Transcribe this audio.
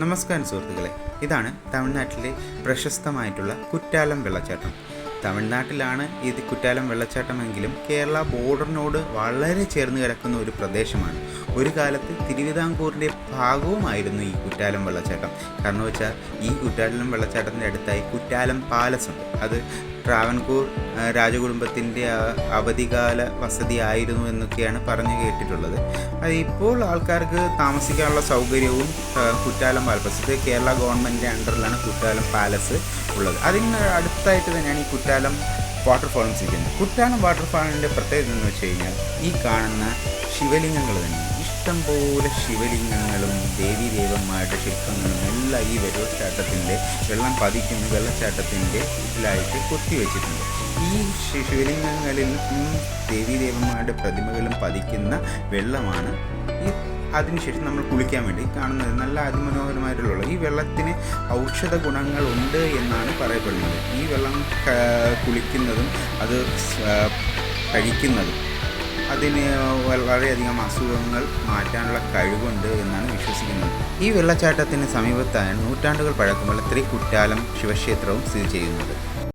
നമസ്കാരം സുഹൃത്തുക്കളെ. ഇതാണ് തമിഴ്നാട്ടിലെ പ്രശസ്തമായിട്ടുള്ള കുറ്റാലം വെള്ളച്ചാട്ടം. തമിഴ്നാട്ടിലാണ് ഇത് കുറ്റാലം വെള്ളച്ചാട്ടമെങ്കിലും കേരള ബോർഡറിനോട് വളരെ ചേർന്ന് കിടക്കുന്ന ഒരു പ്രദേശമാണ്. ഒരു കാലത്ത് തിരുവിതാംകൂറിന്റെ ഭാഗവുമായിരുന്നു ഈ കുറ്റാലം വെള്ളച്ചാട്ടം. കാരണം വെച്ചാൽ ഈ കുറ്റാലം വെള്ളച്ചാട്ടത്തിന്റെ അടുത്തായി കുറ്റാലം പാലസ് ഉണ്ട്. അത് ട്രാവൻകൂർ രാജകുടുംബത്തിന്റെ അവധികാല വസതി ആയിരുന്നു എന്നൊക്കെയാണ് പറഞ്ഞു കേട്ടിട്ടുള്ളത്. അത് ഇപ്പോൾ ആൾക്കാർക്ക് താമസിക്കാനുള്ള സൗകര്യവും കുറ്റാലം പാലസ് ഇത് കേരള ഗവൺമെന്റിന്റെ അണ്ടറിലാണ് കുറ്റാലം പാലസ് ഉള്ളത്. അതിന് അടുത്തായിട്ട് തന്നെയാണ് ഈ കുറ്റാലം വാട്ടർഫാളും ഇരിക്കുന്നത്. കുറ്റാലം വാട്ടർഫാളിന്റെ പ്രത്യേകത എന്ന് വെച്ച് കഴിഞ്ഞാൽ ഈ കാണുന്ന ശിവലിംഗങ്ങൾ തന്നെ ഇഷ്ടംപോലെ ശിവലിംഗങ്ങളും ദേവീ ദേവന്മാരുടെ ശില്പങ്ങളും എല്ലാം ഈ വെള്ളച്ചാട്ടത്തിന്റെ വെള്ളം പതിക്കുന്ന വെള്ളച്ചാട്ടത്തിന്റെ ഇതിലായിട്ട് കൊത്തിവെച്ചിട്ടുണ്ട്. ഈ ശിവലിംഗങ്ങളിൽ ദേവീ ദേവന്മാരുടെ പ്രതിമകളും പതിക്കുന്ന വെള്ളമാണ് ഈ അതിനുശേഷം നമ്മൾ കുളിക്കാൻ വേണ്ടി കാണുന്നത്. നല്ല അതിമനോഹരമായിട്ടുള്ള ഈ വെള്ളത്തിന് ഔഷധ ഗുണങ്ങളുണ്ട് എന്നാണ് പറയപ്പെടുന്നത്. ഈ വെള്ളം കുളിക്കുന്നതും അത് കഴിക്കുന്നതും. അതിന് വളരെയധികം അസുഖങ്ങൾ മാറ്റാനുള്ള കഴിവുണ്ട് എന്നാണ് വിശ്വസിക്കുന്നത്. ഈ വെള്ളച്ചാട്ടത്തിന് സമീപത്താണ് നൂറ്റാണ്ടുകൾ പഴക്കമുള്ള ത്രികുറ്റാലം ശിവക്ഷേത്രവും സ്ഥിതി ചെയ്യുന്നത്.